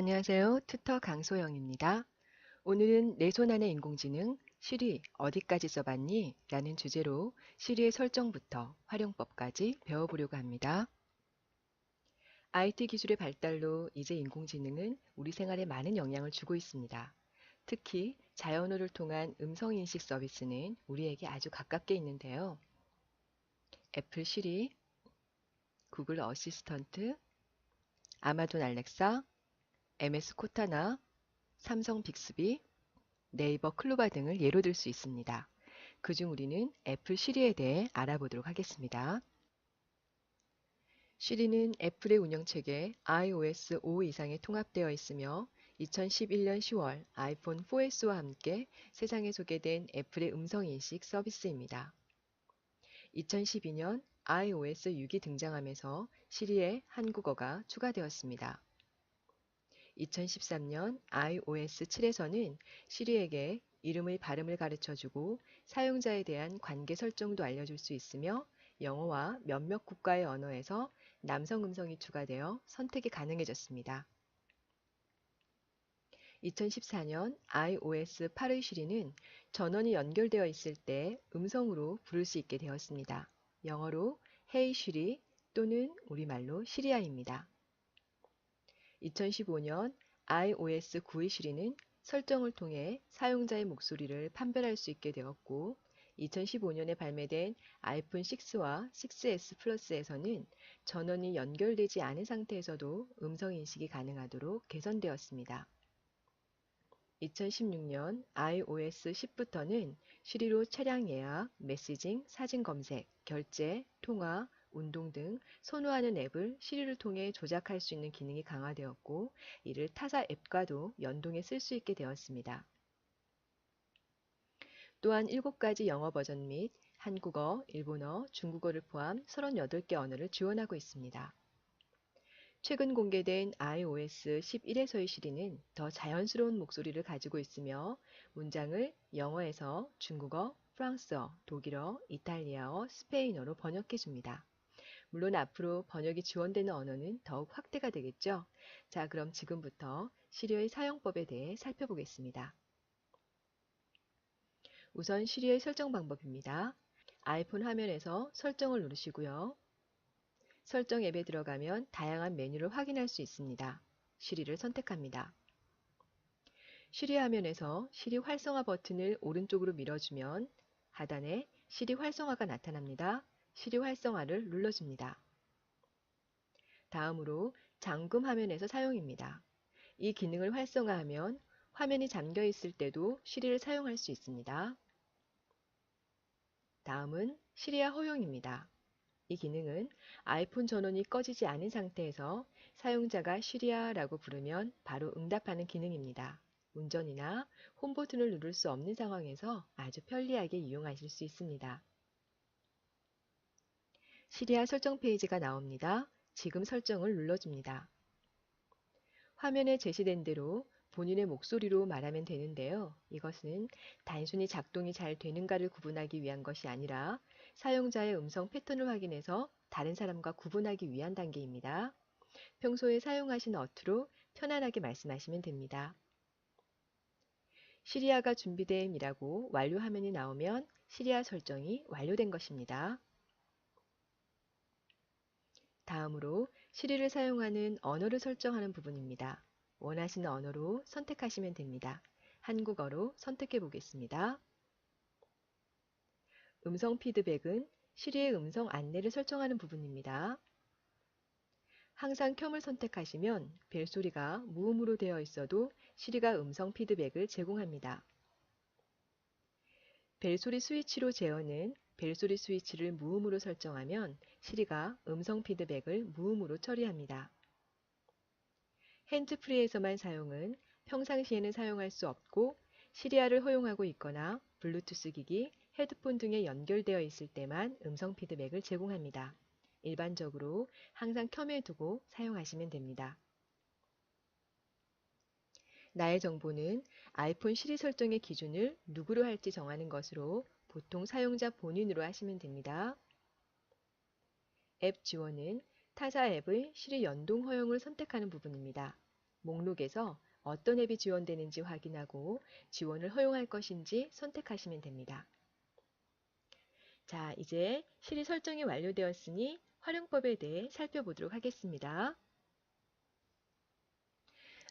안녕하세요. 튜터 강소영입니다. 오늘은 내 손 안의 인공지능 시리 어디까지 써봤니? 라는 주제로 시리의 설정부터 활용법까지 배워보려고 합니다. IT 기술의 발달로 이제 인공지능은 우리 생활에 많은 영향을 주고 있습니다. 특히 자연어를 통한 음성인식 서비스는 우리에게 아주 가깝게 있는데요. 애플 시리, 구글 어시스턴트, 아마존 알렉사, MS 코타나, 삼성 빅스비, 네이버 클로바 등을 예로 들 수 있습니다. 그중 우리는 애플 시리에 대해 알아보도록 하겠습니다. 시리는 애플의 운영체계 iOS 5 이상에 통합되어 있으며 2011년 10월 아이폰 4S와 함께 세상에 소개된 애플의 음성인식 서비스입니다. 2012년 iOS 6이 등장하면서 시리에 한국어가 추가되었습니다. 2013년 iOS 7에서는 시리에게 이름의 발음을 가르쳐주고 사용자에 대한 관계 설정도 알려줄 수 있으며 영어와 몇몇 국가의 언어에서 남성 음성이 추가되어 선택이 가능해졌습니다. 2014년 iOS 8의 시리는 전원이 연결되어 있을 때 음성으로 부를 수 있게 되었습니다. 영어로 Hey Siri 또는 우리말로 시리아입니다. 2015년 iOS 9의 시리는 설정을 통해 사용자의 목소리를 판별할 수 있게 되었고 2015년에 발매된 아이폰 6와 6S 플러스에서는 전원이 연결되지 않은 상태에서도 음성 인식이 가능하도록 개선되었습니다. 2016년 iOS 10부터는 시리로 차량 예약, 메시징, 사진 검색, 결제, 통화, 운동 등 선호하는 앱을 시리를 통해 조작할 수 있는 기능이 강화되었고 이를 타사 앱과도 연동해 쓸 수 있게 되었습니다. 또한 7가지 영어 버전 및 한국어, 일본어, 중국어를 포함 38개 언어를 지원하고 있습니다. 최근 공개된 iOS 11에서의 시리는 더 자연스러운 목소리를 가지고 있으며 문장을 영어에서 중국어, 프랑스어, 독일어, 이탈리아어, 스페인어로 번역해 줍니다. 물론 앞으로 번역이 지원되는 언어는 더욱 확대가 되겠죠. 자, 그럼 지금부터 시리의 사용법에 대해 살펴보겠습니다. 우선 시리의 설정 방법입니다. 아이폰 화면에서 설정을 누르시고요. 설정 앱에 들어가면 다양한 메뉴를 확인할 수 있습니다. 시리를 선택합니다. 시리 화면에서 시리 활성화 버튼을 오른쪽으로 밀어주면 하단에 시리 활성화가 나타납니다. 시리 활성화를 눌러줍니다. 다음으로 잠금 화면에서 사용입니다. 이 기능을 활성화하면 화면이 잠겨 있을 때도 시리를 사용할 수 있습니다. 다음은 시리아 허용입니다. 이 기능은 아이폰 전원이 꺼지지 않은 상태에서 사용자가 시리아라고 부르면 바로 응답하는 기능입니다. 운전이나 홈 버튼을 누를 수 없는 상황에서 아주 편리하게 이용하실 수 있습니다. 시리아 설정 페이지가 나옵니다. 지금 설정을 눌러줍니다. 화면에 제시된 대로 본인의 목소리로 말하면 되는데요. 이것은 단순히 작동이 잘 되는가를 구분하기 위한 것이 아니라 사용자의 음성 패턴을 확인해서 다른 사람과 구분하기 위한 단계입니다. 평소에 사용하신 어투로 편안하게 말씀하시면 됩니다. 시리아가 준비됨이라고 완료 화면이 나오면 시리아 설정이 완료된 것입니다. 다음으로 시리를 사용하는 언어를 설정하는 부분입니다. 원하시는 언어로 선택하시면 됩니다. 한국어로 선택해 보겠습니다. 음성 피드백은 시리의 음성 안내를 설정하는 부분입니다. 항상 켬을 선택하시면 벨소리가 무음으로 되어 있어도 시리가 음성 피드백을 제공합니다. 벨소리 스위치로 제어는 벨소리 스위치를 무음으로 설정하면 시리가 음성 피드백을 무음으로 처리합니다. 핸즈프리에서만 사용은 평상시에는 사용할 수 없고 시리아를 허용하고 있거나 블루투스 기기, 헤드폰 등에 연결되어 있을 때만 음성 피드백을 제공합니다. 일반적으로 항상 켬에 두고 사용하시면 됩니다. 나의 정보는 아이폰 시리 설정의 기준을 누구로 할지 정하는 것으로 보통 사용자 본인으로 하시면 됩니다. 앱 지원은 타사 앱의 시리 연동 허용을 선택하는 부분입니다. 목록에서 어떤 앱이 지원되는지 확인하고 지원을 허용할 것인지 선택하시면 됩니다. 자, 이제 시리 설정이 완료되었으니 활용법에 대해 살펴보도록 하겠습니다.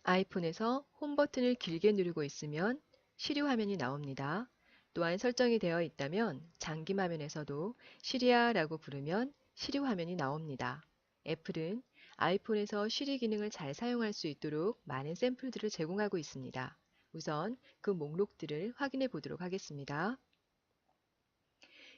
아이폰에서 홈 버튼을 길게 누르고 있으면 시리 화면이 나옵니다. 또한 설정이 되어 있다면 장기 화면에서도 시리아라고 부르면 시리 화면이 나옵니다. 애플은 아이폰에서 시리 기능을 잘 사용할 수 있도록 많은 샘플들을 제공하고 있습니다. 우선 그 목록들을 확인해 보도록 하겠습니다.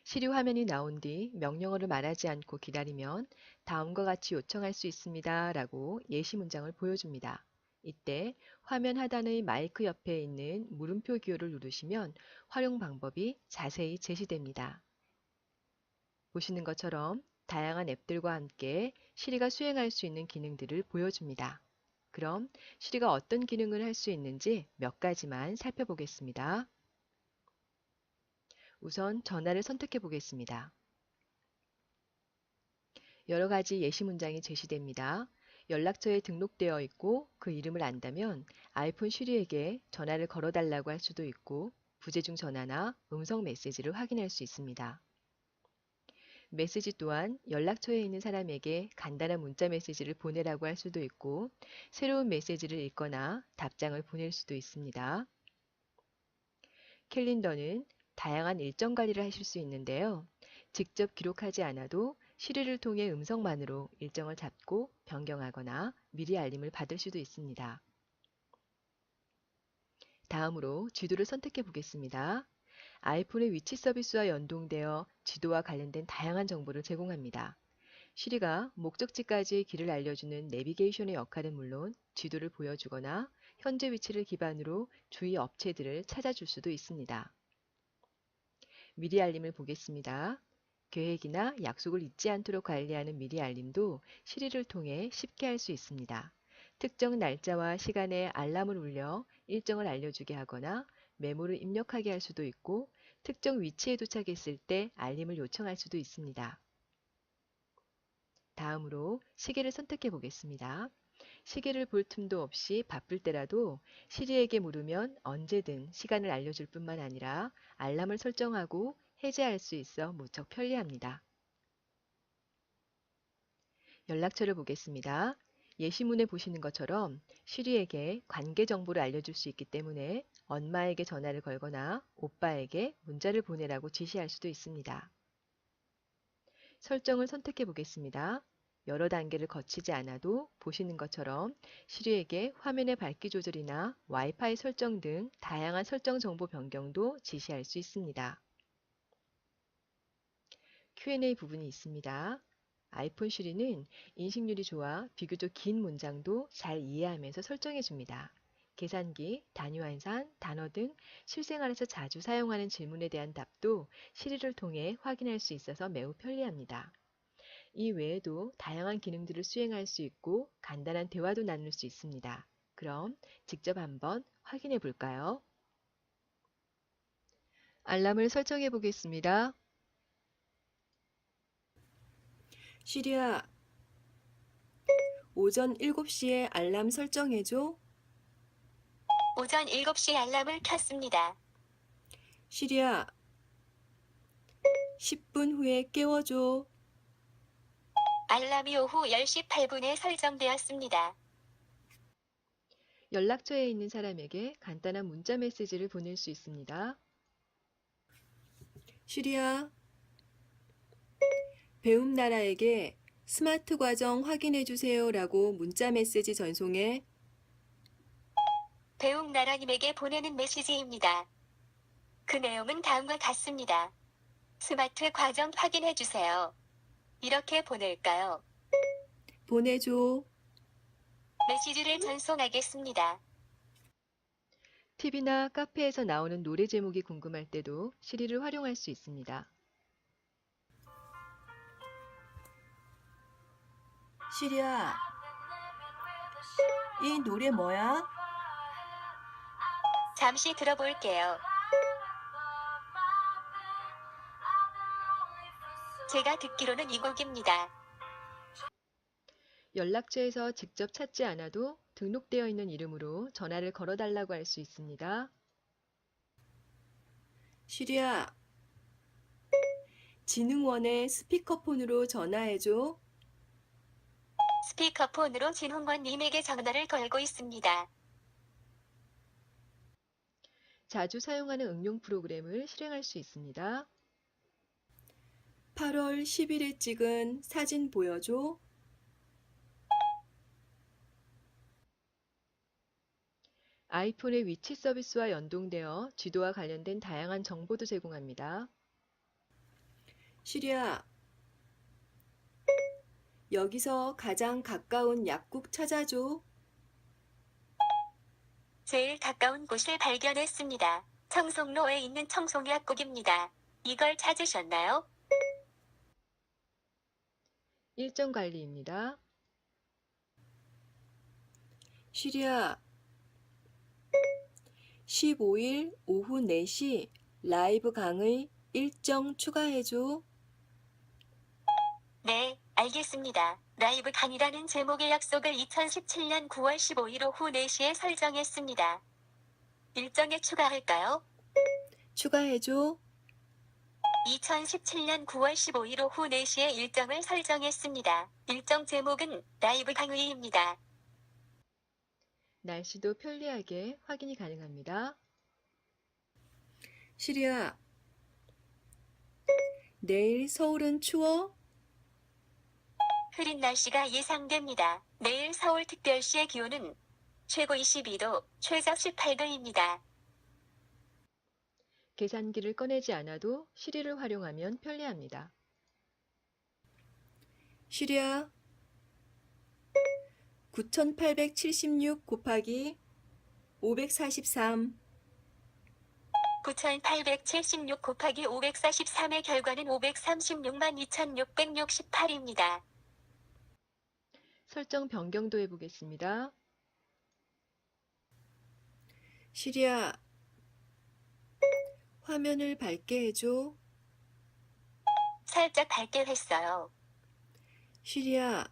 시리 화면이 나온 뒤 명령어를 말하지 않고 기다리면 다음과 같이 요청할 수 있습니다. 라고 예시 문장을 보여줍니다. 이때 화면 하단의 마이크 옆에 있는 물음표 기호를 누르시면 활용 방법이 자세히 제시됩니다. 보시는 것처럼 다양한 앱들과 함께 시리가 수행할 수 있는 기능들을 보여줍니다. 그럼 시리가 어떤 기능을 할 수 있는지 몇 가지만 살펴보겠습니다. 우선 전화를 선택해 보겠습니다. 여러 가지 예시 문장이 제시됩니다. 연락처에 등록되어 있고 그 이름을 안다면 아이폰 시리에게 전화를 걸어달라고 할 수도 있고 부재중 전화나 음성 메시지를 확인할 수 있습니다. 메시지 또한 연락처에 있는 사람에게 간단한 문자 메시지를 보내라고 할 수도 있고 새로운 메시지를 읽거나 답장을 보낼 수도 있습니다. 캘린더는 다양한 일정 관리를 하실 수 있는데요. 직접 기록하지 않아도 시리를 통해 음성만으로 일정을 잡고 변경하거나 미리 알림을 받을 수도 있습니다. 다음으로 지도를 선택해 보겠습니다. 아이폰의 위치 서비스와 연동되어 지도와 관련된 다양한 정보를 제공합니다. 시리가 목적지까지의 길을 알려주는 내비게이션의 역할은 물론 지도를 보여주거나 현재 위치를 기반으로 주위 업체들을 찾아줄 수도 있습니다. 미리 알림을 보겠습니다. 계획이나 약속을 잊지 않도록 관리하는 미리 알림도 시리를 통해 쉽게 할 수 있습니다. 특정 날짜와 시간에 알람을 울려 일정을 알려주게 하거나 메모를 입력하게 할 수도 있고 특정 위치에 도착했을 때 알림을 요청할 수도 있습니다. 다음으로 시계를 선택해 보겠습니다. 시계를 볼 틈도 없이 바쁠 때라도 시리에게 물으면 언제든 시간을 알려줄 뿐만 아니라 알람을 설정하고 해제할 수 있어 무척 편리합니다. 연락처를 보겠습니다. 예시문에 보시는 것처럼 시리에게 관계 정보를 알려줄 수 있기 때문에 엄마에게 전화를 걸거나 오빠에게 문자를 보내라고 지시할 수도 있습니다. 설정을 선택해 보겠습니다. 여러 단계를 거치지 않아도 보시는 것처럼 시리에게 화면의 밝기 조절이나 와이파이 설정 등 다양한 설정 정보 변경도 지시할 수 있습니다. Q&A 부분이 있습니다. 아이폰 시리는 인식률이 좋아 비교적 긴 문장도 잘 이해하면서 설정해 줍니다. 계산기, 단위 환산, 단어 등 실생활에서 자주 사용하는 질문에 대한 답도 시리를 통해 확인할 수 있어서 매우 편리합니다. 이 외에도 다양한 기능들을 수행할 수 있고 간단한 대화도 나눌 수 있습니다. 그럼 직접 한번 확인해 볼까요? 알람을 설정해 보겠습니다. 시리아, 오전 7시에 알람 설정해줘. 오전 7시 알람을 켰습니다. 시리아, 10분 후에 깨워줘. 알람이 오후 10시 8분에 설정되었습니다. 연락처에 있는 사람에게 간단한 문자 메시지를 보낼 수 있습니다. 시리아, 배움 나라에게 스마트 과정 확인해 주세요 라고 문자 메시지 전송해. 배웅 나라님에게 보내는 메시지입니다. 그 내용은 다음과 같습니다. 스마트 과정 확인해 주세요. 이렇게 보낼까요? 보내줘. 메시지를 전송하겠습니다. TV나 카페에서 나오는 노래 제목이 궁금할 때도 시리를 활용할 수 있습니다. 시리아, 이 노래 뭐야? 잠시 들어볼게요. 제가 듣기로는 이 곡입니다. 연락처에서 직접 찾지 않아도 등록되어 있는 이름으로 전화를 걸어달라고 할 수 있습니다. 시리야, 진흥원에 스피커폰으로 전화해줘. 스피커폰으로 진홍원님에게 전화를 걸고 있습니다. 자주 사용하는 응용 프로그램을 실행할 수 있습니다. 8월 10일에 찍은 사진 보여줘. 아이폰의 위치 서비스와 연동되어 지도와 관련된 다양한 정보도 제공합니다. 시리야, 여기서 가장 가까운 약국 찾아줘. 제일 가까운 곳을 발견했습니다. 청송로에 있는 청송약국입니다. 이걸 찾으셨나요? 일정 관리입니다. 시리야, 15일 오후 4시 라이브 강의 일정 추가해줘. 네, 알겠습니다. 라이브 강의라는 제목의 약속을 2017년 9월 15일 오후 4시에 설정했습니다. 일정에 추가할까요? 추가해줘. 2017년 9월 15일 오후 4시에 일정을 설정했습니다. 일정 제목은 라이브 강의입니다. 날씨도 편리하게 확인이 가능합니다. 시리야, 내일 서울은 추워? 흐린 날씨가 예상됩니다. 내일 서울특별시의 기온은 최고 22도, 최저 18도입니다. 계산기를 꺼내지 않아도 시리를 활용하면 편리합니다. 시리야, 9876 곱하기 543 9876 곱하기 543의 결과는 536만 2668입니다. 설정 변경도 해보겠습니다. 시리야, 화면을 밝게 해줘. 살짝 밝게 했어요. 시리야,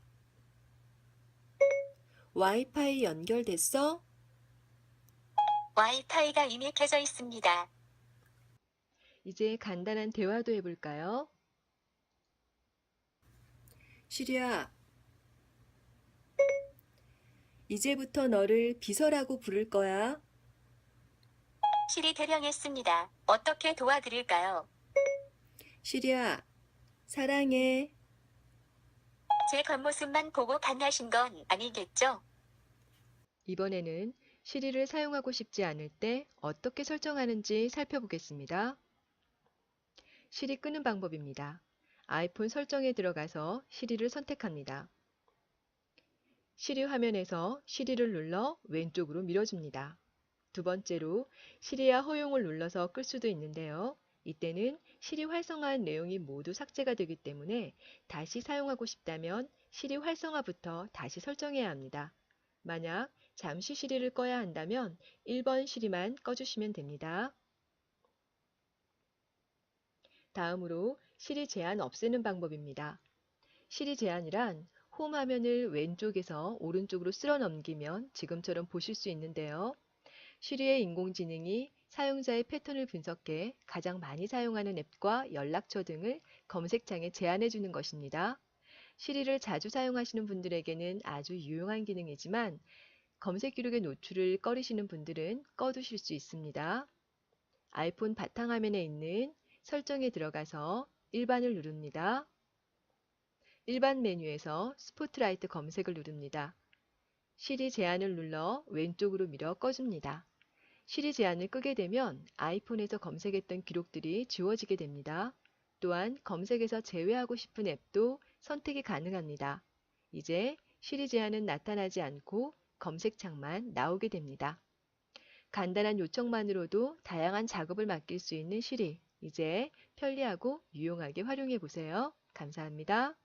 와이파이 연결됐어? 와이파이가 이미 켜져 있습니다. 이제 간단한 대화도 해볼까요? 시리야, 이제부터 너를 비서라고 부를 거야. 실이 대령했습니다. 어떻게 도와드릴까요? 시리야, 사랑해. 제 겉모습만 보고 반하신 건 아니겠죠? 이번에는 시리를 사용하고 싶지 않을 때 어떻게 설정하는지 살펴보겠습니다. 시리 끄는 방법입니다. 아이폰 설정에 들어가서 시리를 선택합니다. 시리 화면에서 시리를 눌러 왼쪽으로 밀어줍니다. 두 번째로 시리와 허용을 눌러서 끌 수도 있는데요. 이때는 시리 활성화한 내용이 모두 삭제가 되기 때문에 다시 사용하고 싶다면 시리 활성화부터 다시 설정해야 합니다. 만약 잠시 시리를 꺼야 한다면 1번 시리만 꺼주시면 됩니다. 다음으로 시리 제한 없애는 방법입니다. 시리 제한이란 홈 화면을 왼쪽에서 오른쪽으로 쓸어 넘기면 지금처럼 보실 수 있는데요. 시리의 인공지능이 사용자의 패턴을 분석해 가장 많이 사용하는 앱과 연락처 등을 검색창에 제안해 주는 것입니다. 시리를 자주 사용하시는 분들에게는 아주 유용한 기능이지만 검색 기록의 노출을 꺼리시는 분들은 꺼두실 수 있습니다. 아이폰 바탕화면에 있는 설정에 들어가서 일반을 누릅니다. 일반 메뉴에서 스포트라이트 검색을 누릅니다. 시리 제한을 눌러 왼쪽으로 밀어 꺼줍니다. 시리 제한을 끄게 되면 아이폰에서 검색했던 기록들이 지워지게 됩니다. 또한 검색에서 제외하고 싶은 앱도 선택이 가능합니다. 이제 시리 제한은 나타나지 않고 검색창만 나오게 됩니다. 간단한 요청만으로도 다양한 작업을 맡길 수 있는 시리. 이제 편리하고 유용하게 활용해 보세요. 감사합니다.